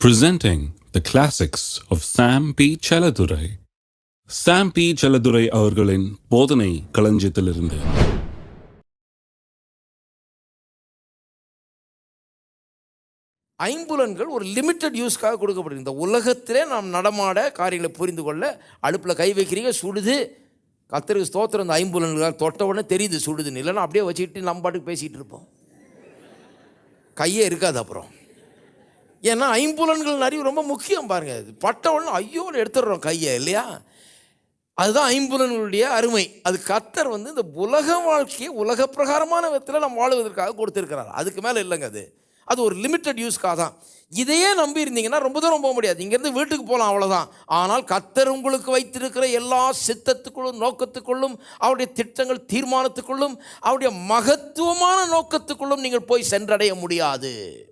presenting the classics of Sam P. Chaladurai. Sam P. Chaladurai அவர்களின் போதனை களஞ்சியத்திலிருந்து ஐம்புலன்கள் ஒரு லிமிட்டட் யூஸ்க்காக கொடுக்கப்படுது இந்த உலகத்திலே நாம் நடமாட காரியங்களை புரிந்து கொள்ள அடுப்பில் கை வைக்கிறீங்க சுடுது கத்தருக்கு ஸ்தோத்திரம் இந்த ஐம்புலன்கள் தொட்ட உடனே தெரியுது சுடுதுன்னு இல்லைன்னா அப்படியே வச்சுக்கிட்டு நம்ம பாட்டுக்கு பேசிகிட்டு இருப்போம் கையே இருக்காது அப்புறம் ஏன்னா ஐம்புலன்கள் அறிவு ரொம்ப முக்கியம் பாருங்க. இது பட்ட ஐயோன்னு எடுத்துடுறோம் கையை இல்லையா? அதுதான் ஐம்புலன்களுடைய அருமை. அது கத்தர் வந்து இந்த உலக வாழ்க்கையை உலக பிரகாரமான விதத்தில் நம்ம வாழ்வதற்காக கொடுத்துருக்கிறார். அதுக்கு மேலே இல்லைங்க அது. அது ஒரு லிமிட்டட் யூஸ்க்காக தான். இதையே நம்பி இருந்தீங்கன்னா ரொம்ப தூரம் போக முடியாது. இங்கேருந்து வீட்டுக்கு போகலாம் அவ்வளோதான் ஆனால் கத்தர் உங்களுக்கு வைத்திருக்கிற எல்லா சித்தத்துக்குள்ளும் நோக்கத்துக்குள்ளும் அவருடைய திட்டங்கள் தீர்மானத்துக்குள்ளும் அவருடைய மகத்துவமான நோக்கத்துக்குள்ளும் நீங்கள் போய் சென்றடைய முடியாது.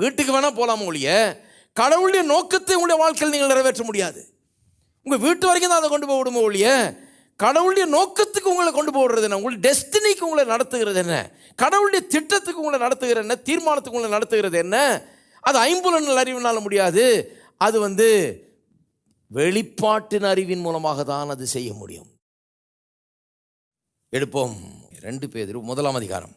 வீட்டுக்கு வேணால் போகலாமோ ஒழிய கடவுளுடைய நோக்கத்தை உங்களுடைய வாழ்க்கையில் நீங்கள் நிறைவேற்ற முடியாது. உங்கள் வீட்டு வரைக்கும் தான் அதை கொண்டு போக விடுமோ ஒழிய கடவுளுடைய நோக்கத்துக்கு உங்களை கொண்டு போடுறது என்ன? உங்களுடைய டெஸ்டினிக்கு உங்களை நடத்துகிறது என்ன? கடவுளுடைய திட்டத்துக்கு உங்களை நடத்துகிறது என்ன? தீர்மானத்துக்கு உங்களை நடத்துகிறது என்ன? அது ஐம்புலன் அறிவினால் முடியாது. அது வந்து வெளிப்பாட்டின் அறிவின் மூலமாக தான் அது செய்ய முடியும். எடுப்போம். ரெண்டு பேர் முதலாம் அதிகாரம்.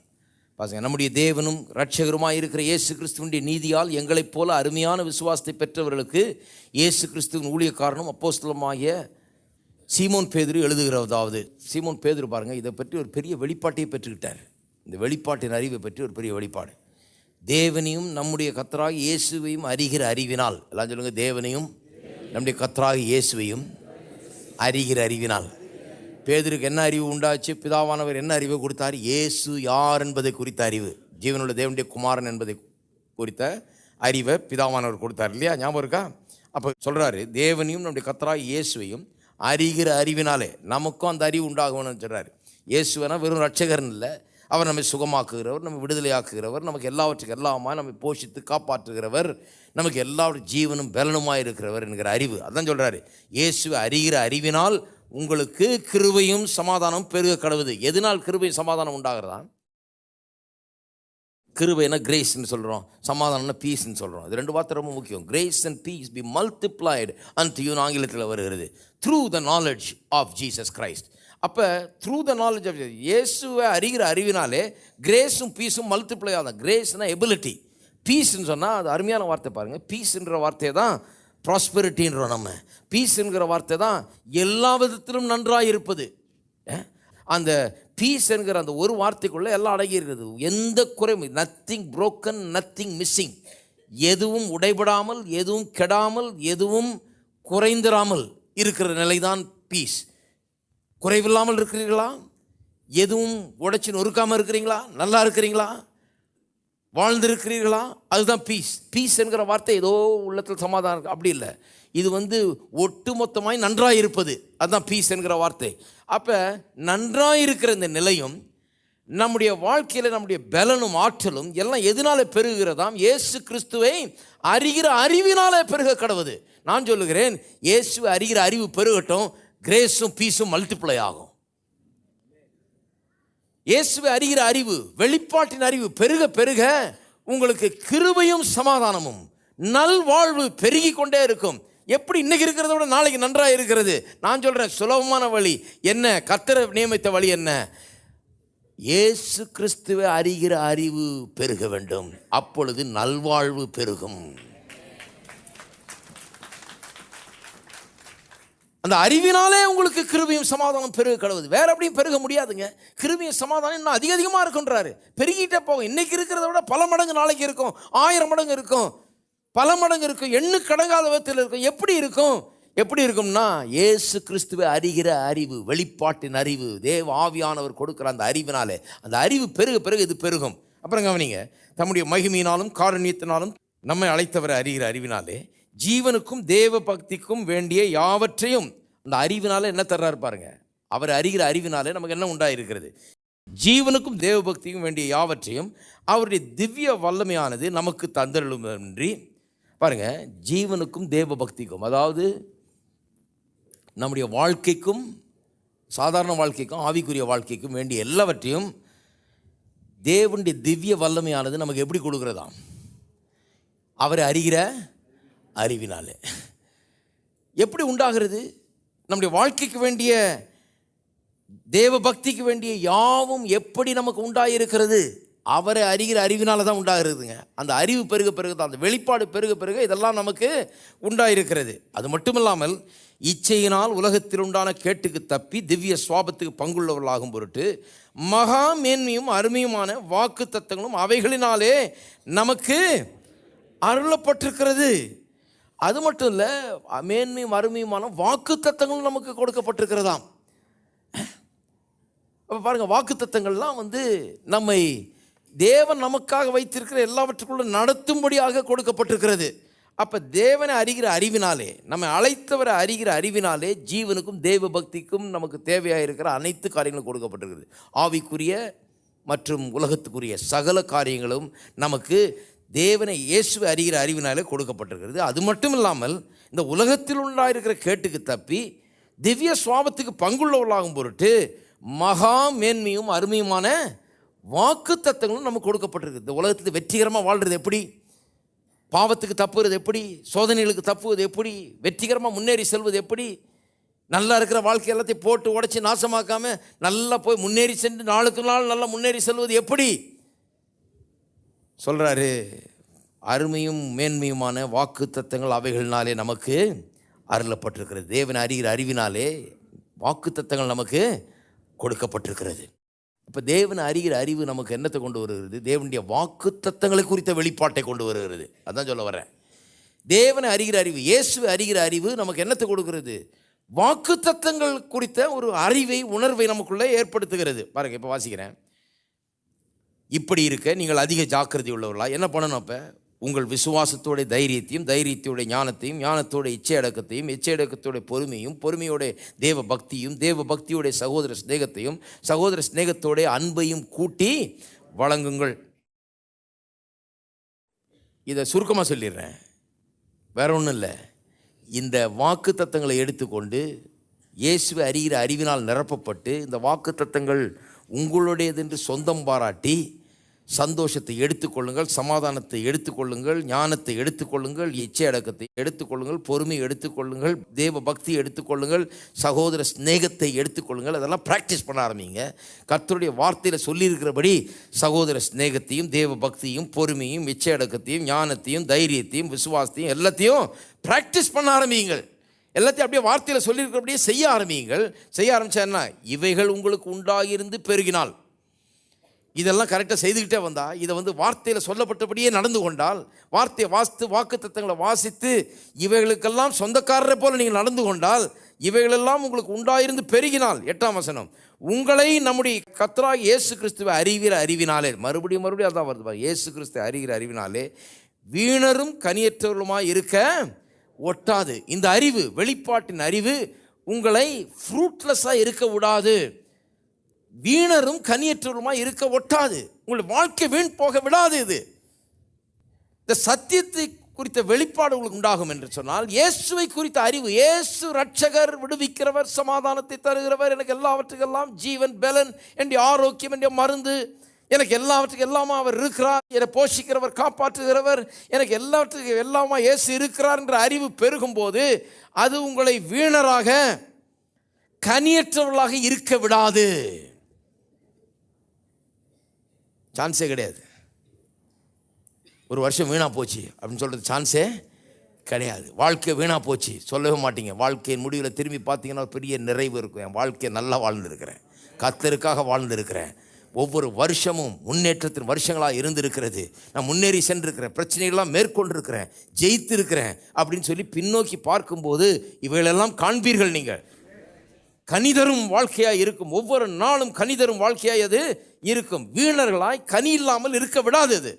பாருங்க நம்முடைய தேவனும் இரட்சகருமாய் இருக்கிற இயேசு கிறிஸ்துவனுடைய நீதியால் எங்களைப் போல அருமையான விசுவாசத்தை பெற்றவர்களுக்கு இயேசு கிறிஸ்துவின் ஊழியக்காரனும் அப்போஸ்தலமாகிய சீமோன் பேதுரு எழுதுகிறதாவது. சீமோன் பேதுரு பாருங்கள் இதை பற்றி ஒரு பெரிய வெளிப்பாட்டையே பெற்றுக்கிட்டார். இந்த வெளிப்பாட்டின் அறிவை பற்றி ஒரு பெரிய வெளிப்பாடு. தேவனையும் நம்முடைய கத்தராக இயேசுவையும் அறிகிற அறிவினால் எல்லாம் சொல்லுங்கள் தேவனையும் நம்முடைய கத்தராக இயேசுவையும் அறிகிற அறிவினால். பேதருக்கு என்ன அறிவு உண்டாச்சு? பிதாவானவர் என்ன அறிவை கொடுத்தார்? இயேசு யார் என்பதை குறித்த அறிவு. ஜீவனுள்ள தேவனுடைய குமாரன் என்பதை குறித்த அறிவை பிதாவானவர் கொடுத்தார். இல்லையா? ஞாபகம் இருக்கா? அப்போ சொல்கிறாரு தேவனையும் நம்முடைய கத்தரா இயேசுவையும் அறிகிற அறிவினாலே நமக்கும் அந்த அறிவு உண்டாகணும்னு சொல்கிறாரு இயேசுவனா வெறும் ரட்சகர்னு இல்லை. அவர் நம்மை சுகமாக்குகிறவர் நம்ம விடுதலையாக்குகிறவர் நமக்கு எல்லாவற்றுக்கும் எல்லாமா நம்மை போஷித்து காப்பாற்றுகிறவர் நமக்கு எல்லாவற்ற ஜீவனும் பலனுமாய் இருக்கிறவர் என்கிற அறிவு. அதான் சொல்கிறாரு இயேசுவை அறிகிற அறிவினால் உங்களுக்கு கிருபையும் சமாதானம் பெருக கடவுது. எதனால் கிருபையும் சமாதானம் உண்டாகிறதா? கிருபைனா கிரேஸ்ன்னு சொல்கிறோம் சமாதானம்னா பீஸ்ன்னு சொல்கிறோம் இது ரெண்டு வார்த்தை ரொம்ப முக்கியம். Grace and peace be multiplied and you ஆங்கிலத்தில் வருகிறது. Through the knowledge of Jesus Christ அப்போ த்ரூ த நாலேஜ் ஆஃப் இயேசுவை அறிகிற அறிவினாலே கிரேஸும் பீஸும் மல்டிப்ளை ஆகும் கிரேஸ்னா எபிலிட்டி பீஸ்ன்னு சொன்னால் அது அருமையான வார்த்தை பாருங்கள் பீஸ்ன்ற வார்த்தையை தான் ப்ராஸ்பெரிட்டின்றோம் நம்ம. பீஸ்ங்கிற வார்த்தை தான் எல்லா விதத்திலும் நன்றாக இருப்பது அந்த பீஸ் என்கிற அந்த ஒரு வார்த்தைக்குள்ளே எல்லாம் அடங்கி இருக்குது. எந்த குறையும் நத்திங் புரோக்கன் நத்திங் மிஸ்ஸிங் எதுவும் உடைபடாமல் எதுவும் கெடாமல் எதுவும் குறைந்திராமல் இருக்கிற நிலைதான் பீஸ் குறைவில்லாமல் இருக்கிறீர்களா? எதுவும் உடைச்சி நொறுக்காமல் இருக்கிறீங்களா? நல்லா இருக்கிறீங்களா? வாழ்ந்திருக்கிறீர்களா? அதுதான் பீஸ் பீஸ் என்கிற வார்த்தை ஏதோ உள்ளத்தில் சமாதானம் அப்படி இல்லை. இது வந்து ஒட்டுமொத்தமாய் நன்றாக இருப்பது அதுதான் பீஸ் என்கிற வார்த்தை. அப்போ நன்றாக இருக்கிற இந்த நிலையும் நம்முடைய வாழ்க்கையில் நம்முடைய பலனும் ஆற்றலும் எல்லாம் எதனால பெருகிறதாம் இயேசு கிறிஸ்துவை அறிகிற அறிவினாலே பெருக கடவுது. நான் சொல்லுகிறேன் இயேசுவை அறிகிற அறிவு பெருகட்டும் கிரேஸும் பீஸும் மல்டிப்ளை ஆகும். இயேசுவை அறிகிற அறிவு வெளிப்பாட்டின் அறிவு பெருக பெருக உங்களுக்கு கிருபையும் சமாதானமும். நல்வாழ்வு பெருகி கொண்டே இருக்கும். எப்படி இன்னைக்கு இருக்கிறத விட நாளைக்கு நன்றாக இருக்கிறது? நான் சொல்கிறேன் சுலபமான வழி என்ன? கத்தரை நியமித்த வழி என்ன? இயேசு கிறிஸ்துவை அறிகிற அறிவு பெருக வேண்டும். அப்பொழுது நல்வாழ்வு பெருகும். அந்த அறிவினாலே உங்களுக்கு கிருபியும் சமாதானம் பெருக கிடவுது. வேற அப்படியும் பெருக முடியாதுங்க. கிருபியும் சமாதானம் இன்னும் அதிக அதிகமாக இருக்குன்றாரு. பெருகிட்டே போகும் இன்னைக்கு இருக்கிறத விட பல மடங்கு நாளைக்கு இருக்கும். ஆயிரம் மடங்கு இருக்கும். பல மடங்கு இருக்கும். எண்ணு கடங்காத விதத்தில் இருக்கும். எப்படி இருக்கும்? எப்படி இருக்கும்னா இயேசு கிறிஸ்துவை அறிகிற அறிவு வெளிப்பாட்டின் அறிவு தேவ ஆவியானவர் கொடுக்குற அந்த அறிவினாலே அந்த அறிவு பெருக பெருக இது பெருகும். அப்புறம் கவனிங்க. தம்முடைய மகிமையினாலும் காரணியத்தினாலும் நம்மை அழைத்தவரை அறிகிற அறிவினாலே ஜீவனுக்கும் தேவ பக்திக்கும் வேண்டிய யாவற்றையும் அந்த அறிவினால் என்ன தர்றாரு பாருங்க. அவர் அறிகிற அறிவினாலே நமக்கு என்ன உண்டாயிருக்கிறது? ஜீவனுக்கும் தேவபக்திக்கும் வேண்டிய யாவற்றையும் அவருடைய திவ்ய வல்லமையானது நமக்கு தந்தருளுமின்றி பாருங்க ஜீவனுக்கும் தேவபக்திக்கும் அதாவது நம்முடைய வாழ்க்கைக்கும் சாதாரண வாழ்க்கைக்கும் ஆவிக்குரிய வாழ்க்கைக்கும் வேண்டிய எல்லாவற்றையும் தேவனுடைய திவ்ய வல்லமையானது நமக்கு எப்படி கொடுக்குறதாம் அவரை அறிகிற அறிவினாலே. எப்படி உண்டாகிறது? நம்முடைய வாழ்க்கைக்கு வேண்டிய தேவ பக்திக்கு வேண்டிய யாவும் எப்படி நமக்கு உண்டாயிருக்கிறது அவரை அறிகிற அறிவினால தான் உண்டாகிறதுங்க. அந்த அறிவு பெருக பிறகு தான் அந்த வெளிப்பாடு பெருக பிறகு இதெல்லாம் நமக்கு உண்டாயிருக்கிறது. அது மட்டுமில்லாமல் இச்சையினால் உலகத்தில் உண்டான கேட்டுக்கு தப்பி திவ்ய சுவாபத்துக்கு பங்குள்ளவர்களாகும் பொருட்டு மகா மேன்மையும் அருமையுமான வாக்கு தத்தங்களும் அவைகளினாலே நமக்கு அருளப்பட்டிருக்கிறது. அது மட்டும் இல்லை மேன்மையும் அருமையுமான வாக்கு தத்தங்களும் நமக்கு கொடுக்கப்பட்டிருக்கிறதாம். அப்போ பாருங்கள் வாக்குத்தத்தங்கள்லாம் வந்து நம்மை தேவன் நமக்காக வைத்திருக்கிற எல்லாவற்றுக்குள்ள நடத்தும்படியாக கொடுக்கப்பட்டிருக்கிறது. அப்போ தேவனை அறிகிற அறிவினாலே நம்மை அழைத்தவரை அறிகிற அறிவினாலே ஜீவனுக்கும் தேவ பக்திக்கும் நமக்கு தேவையாக இருக்கிற அனைத்து காரியங்களும் கொடுக்கப்பட்டிருக்கிறது. ஆவிக்குரிய மற்றும் உலகத்துக்குரிய சகல காரியங்களும் நமக்கு தேவனை இயேசுவை அறிகிற அறிவினாலே கொடுக்கப்பட்டிருக்கிறது. அது மட்டும் இல்லாமல் இந்த உலகத்தில் உண்டாயிருக்கிற கேட்டுக்கு தப்பி திவ்ய சுவாபத்துக்கு பங்குள்ளவர்களாகும் பொருட்டு மகா மேன்மையும் அருமையுமான வாக்கு தத்தங்களும் நமக்கு கொடுக்கப்பட்டிருக்கு இந்த உலகத்தில் வெற்றிகரமாக வாழ்கிறது எப்படி? பாவத்துக்கு தப்புறது எப்படி? சோதனைகளுக்கு தப்புவது எப்படி? வெற்றிகரமாக முன்னேறி செல்வது எப்படி? நல்லா இருக்கிற வாழ்க்கை எல்லாத்தையும் போட்டு உடச்சி நாசமாக்காமல் நல்லா போய் முன்னேறி சென்று நாளுக்கு நாள் நல்லா முன்னேறி செல்வது எப்படி? சொல்கிறாரு அருமையும் மேன்மையுமான வாக்கு தத்தங்கள் அவைகள்னாலே நமக்கு அருளப்பட்டிருக்கிறது. தேவன் அறிகிற அறிவினாலே வாக்கு தத்தங்கள் நமக்கு கொடுக்கப்பட்டிருக்கிறது. இப்போ தேவன் அறிகிற அறிவு நமக்கு என்னத்தை கொண்டு வருகிறது? தேவனுடைய வாக்கு தத்தங்களை குறித்த வெளிப்பாட்டை கொண்டு வருகிறது. அதான் சொல்ல வரேன் தேவனை அறிகிற அறிவு இயேசுவை அறிகிற அறிவு நமக்கு என்னத்தை கொடுக்கிறது? வாக்கு தத்தங்கள் குறித்த ஒரு அறிவை உணர்வை நமக்குள்ளே ஏற்படுத்துகிறது. பாருங்க இப்போ வாசிக்கிறேன். இப்படி இருக்க நீங்கள் அதிக ஜாக்கிரதை உள்ளவர்களா? என்ன பண்ணணும் அப்போ? உங்கள் விசுவாசத்தோட தைரியத்தையும் தைரியத்தோடைய ஞானத்தையும் ஞானத்தோட இச்சை அடக்கத்தையும் இச்சை பொறுமையும் பொறுமையோடைய தேவ பக்தியும் தேவ பக்தியுடைய சகோதர ஸ்நேகத்தையும் சகோதர ஸ்நேகத்தோடைய அன்பையும் கூட்டி வழங்குங்கள். இதை சுருக்கமாக சொல்லிடுறேன். வேற ஒன்றும் இல்லை. இந்த வாக்கு தத்தங்களை எடுத்துக்கொண்டு இயேசுவை அறிகிற அறிவினால் நிரப்பப்பட்டு இந்த வாக்கு தத்தங்கள் உங்களுடையது என்று சொந்தம் பாராட்டி சந்தோஷத்தை எடுத்துக்கொள்ளுங்கள் சமாதானத்தை எடுத்துக்கொள்ளுங்கள் ஞானத்தை எடுத்துக்கொள்ளுங்கள் இச்சை அடக்கத்தை எடுத்துக்கொள்ளுங்கள் பொறுமையை எடுத்துக்கொள்ளுங்கள் தேவ பக்தி எடுத்துக்கொள்ளுங்கள் சகோதர ஸ்நேகத்தை எடுத்துக்கொள்ளுங்கள். அதெல்லாம் ப்ராக்டிஸ் பண்ண ஆரம்பிங்க. கர்த்தருடைய வார்த்தையில் சொல்லியிருக்கிறபடி சகோதர சிநேகத்தையும் தேவ பக்தியும் பொறுமையும் இச்சை அடக்கத்தையும் ஞானத்தையும் தைரியத்தையும் விசுவாசத்தையும் எல்லாத்தையும் ப்ராக்டிஸ் பண்ண ஆரம்பியுங்கள். எல்லாத்தையும் அப்படியே வார்த்தையில் சொல்லியிருக்கிறபடியே செய்ய ஆரம்பியுங்கள். செய்ய ஆரம்பிச்சா என்ன? இவைகள் உங்களுக்கு உண்டாகியிருந்து பெருகினால். இதெல்லாம் கரெக்டாக செய்துக்கிட்டே வந்தால் இதை வந்து வார்த்தையில் சொல்லப்பட்டபடியே நடந்து கொண்டால் வார்த்தையை வாசித்து வாக்கு தத்தங்களை வாசித்து இவைகளுக்கெல்லாம் சொந்தக்காரரை போல் நீங்கள் நடந்து கொண்டால் இவைகளெல்லாம் உங்களுக்கு உண்டாயிருந்து பெருகினால் எட்டாம் வசனம் உங்களை நம்முடைய கத்ரா இயேசு கிறிஸ்துவை அறிவிற அறிவினாலே மறுபடியும் மறுபடியும் அதான் வருது பாருங்க. இயேசு கிறிஸ்துவை அறிகிற அறிவினாலே வீணரும் கனியற்றவர்களுமாய் இருக்க ஒட்டாது இந்த அறிவு வெளிப்பாட்டின் அறிவு உங்களை ஃப்ரூட்லெஸ்ஸாக இருக்க விடாது வீணரும் கனியற்றவருமாய் இருக்க ஒட்டாது. உங்களுடைய வாழ்க்கை வீண் போக விடாது இது. இந்த சத்தியத்தை குறித்த வெளிப்பாடு உங்களுக்கு உண்டாகும் என்று சொன்னால் இயேசுவை குறித்த அறிவு இயேசு ரட்சகர் விடுவிக்கிறவர் சமாதானத்தை தருகிறவர் எனக்கு எல்லாவற்றுக்கெல்லாம் ஜீவன் பலன் என்னுடைய ஆரோக்கியம் என்னுடைய மருந்து எனக்கு எல்லாவற்றுக்கும் எல்லாமா அவர் இருக்கிறார் என்னை போஷிக்கிறவர் காப்பாற்றுகிறவர் எனக்கு எல்லாவற்றுக்கும் எல்லாமா இயேசு இருக்கிறார் என்ற அறிவு பெருகும்போது அது உங்களை வீணராக கனியற்றவர்களாக இருக்க விடாது. சான்ஸே கிடையாது. ஒரு வருஷம் வீணாக போச்சு அப்படின்னு சொல்கிறது சான்ஸே கிடையாது. வாழ்க்கை வீணாக போச்சு. சொல்லவே மாட்டீங்க. வாழ்க்கையின் முடிவில் திரும்பி பார்த்தீங்கன்னா பெரிய நிறைவு இருக்கும். என் வாழ்க்கையை நல்லா வாழ்ந்துருக்கிறேன். கத்தருக்காக வாழ்ந்துருக்கிறேன். ஒவ்வொரு வருஷமும் முன்னேற்றத்தின் வருஷங்களாக இருந்திருக்கிறது. நான் முன்னேறி சென்றிருக்கிறேன். பிரச்சனைகள்லாம் மேற்கொண்டிருக்கிறேன். ஜெயித்திருக்கிறேன் அப்படின்னு சொல்லி பின்னோக்கி பார்க்கும்போது இவைகளெல்லாம் காண்பீர்கள் நீங்கள். கனிதரும் வாழ்க்கையாய் இருக்கும். ஒவ்வொரு நாளும் கனிதரும் வாழ்க்கையாய் அது இருக்கும். வீணர்களாய் கனி இல்லாமல் இருக்க விடாது அது.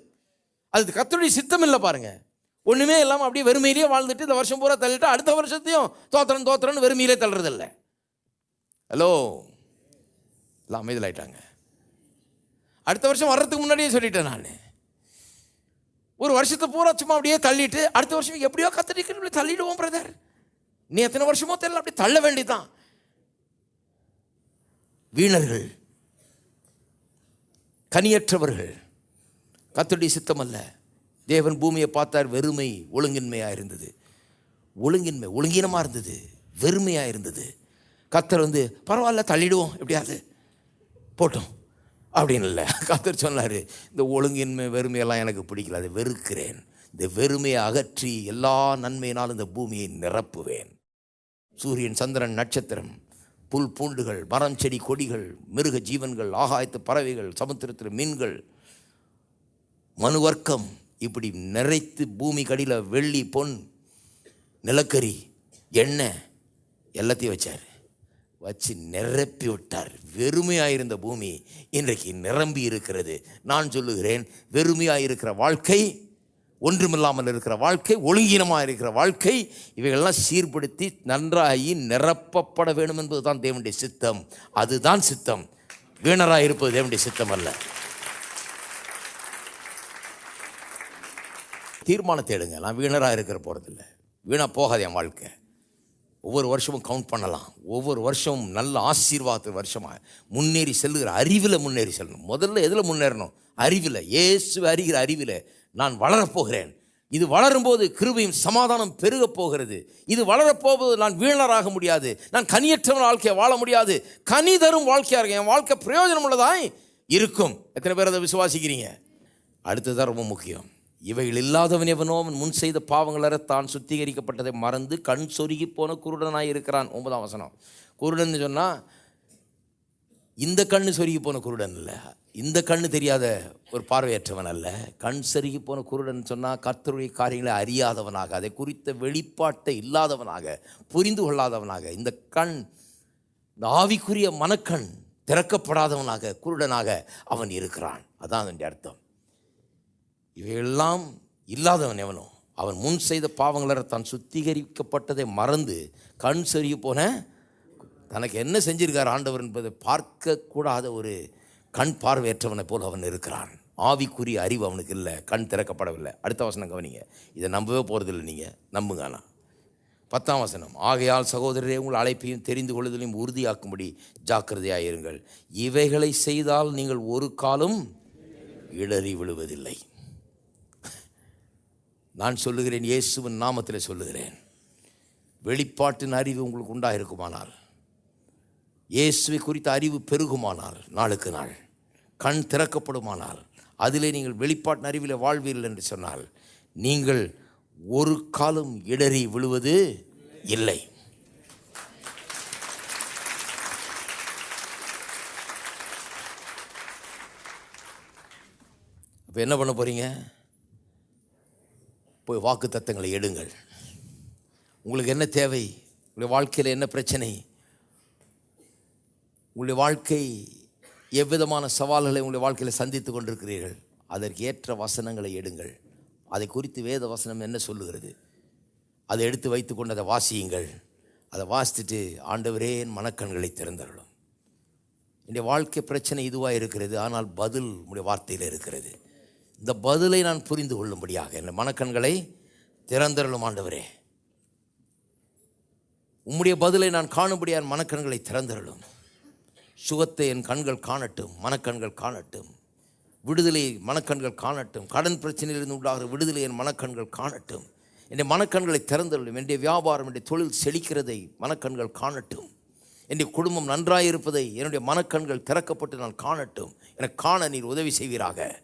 அது கத்தருடைய சித்தம் இல்லை பாருங்கள் ஒன்றுமே இல்லாமல் அப்படியே வெறுமையிலேயே வாழ்ந்துட்டு இந்த வருஷம் பூரா தள்ளிட்டு அடுத்த வருஷத்தையும் தோத்திரன் தோத்திரன்னு வெறுமையிலே தள்ளுறதில்ல. ஹலோ? எல்லாம் அமைதலாயிட்டாங்க அடுத்த வருஷம் வர்றதுக்கு முன்னாடியே சொல்லிட்டேன் நான். ஒரு வருஷத்தை பூரா சும்மா அப்படியே தள்ளிட்டு அடுத்த வருஷம் எப்படியோ கத்தடிக்கிற தள்ளிடுவோம் பிரதர் நீ எத்தனை வருஷமோ தெரியல அப்படியே தள்ள வேண்டியதான் வீணர்கள் கனியற்றவர்கள். கத்தருடைய சித்தம் அல்ல தேவன் பூமியை பார்த்தார் வெறுமை ஒழுங்கின்மையாக இருந்தது ஒழுங்கின்மை ஒழுங்கினமாக இருந்தது வெறுமையாக இருந்தது கத்தர் வந்து பரவாயில்ல தள்ளிடுவோம் எப்படியாவது. போட்டோம். அப்படின்னு இல்லை. கத்தர் சொன்னார் இந்த ஒழுங்கின்மை வெறுமையெல்லாம் எனக்கு பிடிக்கல அதை வெறுக்கிறேன். இந்த வெறுமையை அகற்றி எல்லா நன்மையினாலும் இந்த பூமியை நிரப்புவேன். சூரியன் சந்திரன் நட்சத்திரம் புல் பூண்டுகள் மரம் செடி கொடிகள் மிருக ஜீவன்கள் ஆகாயத்து பறவைகள் சமுத்திரத்தில் மீன்கள் மனுவர்க்கம் இப்படி நிறைத்து பூமி கடியில் வெள்ளி பொன் நிலக்கரி எண்ணெய் எல்லாத்தையும் வச்சார். வச்சு நிரப்பி விட்டார். வெறுமையாக இருந்த பூமி இன்றைக்கு நிரம்பி இருக்கிறது. நான் சொல்லுகிறேன் வெறுமையாக இருக்கிற வாழ்க்கை ஒன்றுமில்லாமல் இருக்கிற வாழ்க்கை ஒழுங்கீனமாக இருக்கிற வாழ்க்கை இவைகளெல்லாம் சீர்படுத்தி நன்றாகி நிரப்பப்பட வேண்டும் என்பது தான் தேவனுடைய சித்தம். அதுதான் சித்தம். வீணராக இருப்பது தேவனுடைய சித்தம் அல்ல. தீர்மானத்தை எடுங்க. நான் வீணராக இருக்கிற போகிறதில்ல வீணாக போகாது என் வாழ்க்கை. ஒவ்வொரு வருஷமும் கவுண்ட் பண்ணலாம். ஒவ்வொரு வருஷமும் நல்ல ஆசீர்வாத வருஷமாக முன்னேறி செல்லுகிற அறிவில் முன்னேறி செல்லணும். முதல்ல எதில் முன்னேறணும்? அறிவில். இயேசு அறிகிற அறிவில். நான் வளரப்போகிறேன் இது வளரும்போது கிருபையும் சமாதானம் பெருகப் போகிறது. இது வளரப்போவது நான் வீணராக முடியாது. நான் கனியற்றவன் வாழ்க்கையை வாழ முடியாது. கனி தரும் வாழ்க்கையாக இருக்கும். என் வாழ்க்கை பிரயோஜனம் உள்ளதாய் இருக்கும். எத்தனை பேர் அதை விசுவாசிக்கிறீங்க? அடுத்ததான் ரொம்ப முக்கியம். இவைகள் இல்லாதவன் எவனோ அவன் முன் செய்த பாவங்களற தான் சுத்திகரிக்கப்பட்டதை மறந்து கண் சொருகி போன குருடனாக இருக்கிறான். ஒன்பதாம் வசனம். குருடன் சொன்னால் இந்த கண் சொருகி போன குருடன் இல்லை. இந்த கண்ணு தெரியாத ஒரு பார்வையற்றவன் அல்ல. கண் சருகி போன குருடன் சொன்னால் கர்த்தருடைய காரியங்களை அறியாதவனாக அதை குறித்த வெளிப்பாட்டை இல்லாதவனாக புரிந்து கொள்ளாதவனாக இந்த கண் இந்த ஆவிக்குரிய மனக்கண் திறக்கப்படாதவனாக குருடனாக அவன் இருக்கிறான். அதான் அதனுடைய அர்த்தம். இவையெல்லாம் இல்லாதவன் எவனோ அவன் முன் செய்த பாவங்கள தான் சுத்திகரிக்கப்பட்டதை மறந்து கண் சரிய போன தனக்கு என்ன செஞ்சிருக்கார் ஆண்டவர் என்பதை பார்க்கக்கூடாத ஒரு கண் பார்வையற்றவனை போல் அவன் இருக்கிறான். ஆவிக்குரிய அறிவு அவனுக்கு இல்லை. கண் திறக்கப்படவில்லை. அடுத்த வசனம் கவனிங்க. இதை நம்பவே போகிறதில்லை நீங்கள் நம்புங்க ஆனால் பத்தாம் வசனம். ஆகையால் சகோதரரே உங்கள் அழைப்பையும் தெரிந்து கொள்ளுதலையும் உறுதியாக்கும்படி ஜாக்கிரதையாக இருங்கள். இவைகளை செய்தால் நீங்கள் ஒரு காலம் இடறி விழுவதில்லை. நான் சொல்லுகிறேன் இயேசுவின் நாமத்தில் சொல்லுகிறேன். வெளிப்பாட்டின் அறிவு உங்களுக்கு உண்டாயிருக்குமானால் இயேசுவை குறித்த அறிவு பெருகுமானால் நாளுக்கு நாள். கண் திறக்கப்படுமானால் அதிலே நீங்கள் வெளிப்பாட்டு அறிவில் வாழ்வீர்கள் என்று சொன்னால் நீங்கள் ஒரு காலம் இடறி விழுவது இல்லை. இப்போ என்ன பண்ண போகிறீங்க போய் வாக்கு தத்தங்களை எடுங்கள். உங்களுக்கு என்ன தேவை? உங்களுடைய வாழ்க்கையில் என்ன பிரச்சனை? உங்களுடைய வாழ்க்கை எவ்விதமான சவால்களை உங்களுடைய வாழ்க்கையில் சந்தித்து கொண்டிருக்கிறீர்கள்? அதற்கு ஏற்ற வசனங்களை எடுங்கள். அதை குறித்து வேத வசனம் என்ன சொல்லுகிறது? அதை எடுத்து வைத்துக்கொண்டு அதை வாசியுங்கள். அதை வாசித்துட்டு ஆண்டவரே என் மனக்கண்களை திறந்தருளும். என்னுடைய வாழ்க்கை பிரச்சனை இதுவாக இருக்கிறது ஆனால் பதில் உங்களுடைய வார்த்தையில் இருக்கிறது. இந்த பதிலை நான் புரிந்து கொள்ளும்படியாக என் மனக்கண்களை திறந்தருளும் ஆண்டவரே. உம்முடைய பதிலை நான் காணும்படியாக மனக்கண்களை திறந்தருளும். சுகத்தை என் கண்கள் காணட்டும் மனக்கண்கள் காணட்டும். விடுதலை மனக்கண்கள் காணட்டும். கடன் பிரச்சனையிலிருந்து உண்டாகிற விடுதலை என் மனக்கண்கள் காணட்டும். என்னுடைய மனக்கண்களை திறந்துள்ளும். என்னுடைய வியாபாரம் என்னுடைய தொழில் செழிக்கிறதை மனக்கண்கள் காணட்டும். என்னுடைய குடும்பம் நன்றாக இருப்பதை என்னுடைய மனக்கண்கள் திறக்கப்பட்டு நான் காணட்டும். எனக்கு காண நீர் உதவி செய்வீராக.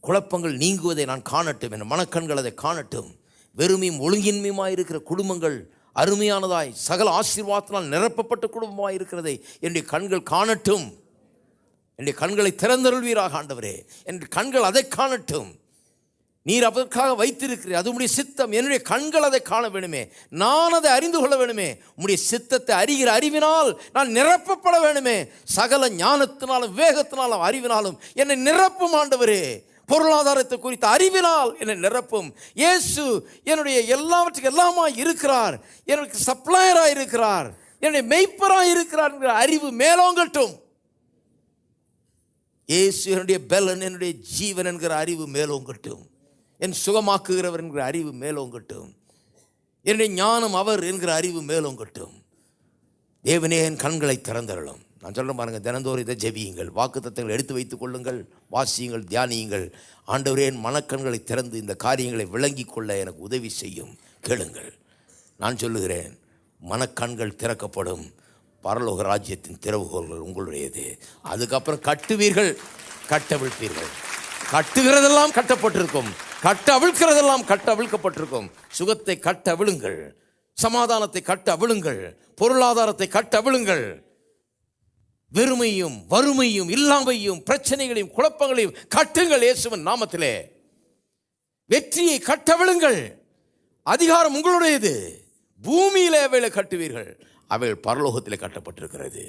குழப்பங்கள் நீங்குவதை நான் காணட்டும். என் மனக்கண்கள் அதை காணட்டும். வெறுமையும் ஒழுங்கின்மையுமாயிருக்கிற குடும்பங்கள் அருமையானதாய் சகல ஆசீர்வாதத்தினால் நிரப்பப்பட்ட குடும்பமாய் இருக்கிறதை. என்னுடைய கண்கள் காணட்டும். என்னுடைய கண்களை திறந்தருள்வீராக ஆண்டவரே. என் கண்கள் அதை காணட்டும். நீர் அதற்காக வைத்திருக்கிறீர். அது உடைய சித்தம். என்னுடைய கண்கள் அதை காண வேணுமே. நான் அதை அறிந்து கொள்ள வேணுமே. உம்முடைய சித்தத்தை அறிகிற அறிவினால் நான் நிரப்பப்பட வேணுமே. சகல ஞானத்தினாலும் வேகத்தினாலும் அறிவினாலும் என்னை நிரப்பும் ஆண்டவரே. பொருளாதாரத்தை குறித்த அறிவினால் என்னை நிரப்பும். இயேசு என்னுடைய எல்லாவற்றுக்கும் எல்லாமா இருக்கிறார். எனக்கு சப்ளையராக இருக்கிறார். என்னுடைய மெய்ப்பராக இருக்கிறார் என்கிற அறிவு மேலோங்கட்டும். இயேசு என்னுடைய பெலன் என்னுடைய ஜீவன் என்கிற அறிவு மேலோங்கட்டும். என் சுகமாக்குகிறவர் என்கிற அறிவு மேலோங்கட்டும். என்னுடைய ஞானம் அவர் என்கிற அறிவு மேலோங்கட்டும். தேவனே என் கண்களை திறந்தருளும். நான் சொல்ல பாருங்கள் தினந்தோறும் இதை ஜெபியுங்கள். வாக்கு எடுத்து வைத்துக் கொள்ளுங்கள் வாசியுங்கள் தியானியுங்கள். ஆண்டவரே என் மனக்கண்களை திறந்து இந்த காரியங்களை விளங்கிக் கொள்ள எனக்கு உதவி செய்யும். கேளுங்கள். நான் சொல்லுகிறேன் மனக்கண்கள் திறக்கப்படும். பரலோக ராஜ்யத்தின் திறவுகோள்கள் உங்களுடையது. அதுக்கப்புறம் கட்டுவீர்கள் கட்டவிழ்ப்பீர்கள். கட்டுகிறதெல்லாம் கட்டப்பட்டிருக்கும். கட்ட அவிழ்க்கிறதெல்லாம் கட்ட அவிழ்க்கப்பட்டிருக்கும் சுகத்தை கட்ட விழுங்கள் சமாதானத்தை கட்ட அவிழுங்கள் பொருளாதாரத்தை கட்ட அவிழுங்கள் வெறுமையும் வறுமையும் இல்லாமையும் பிரச்சனைகளையும் குழப்பங்களையும் கட்டுங்கள் இயேசுவன் நாமத்திலே. வெற்றியை கட்டவிழுங்கள் அதிகாரம் உங்களுடையது. பூமியிலே அவைகளை கட்டுவீர்கள். அவைகள் பரலோகத்தில் கட்டப்பட்டிருக்கிறது.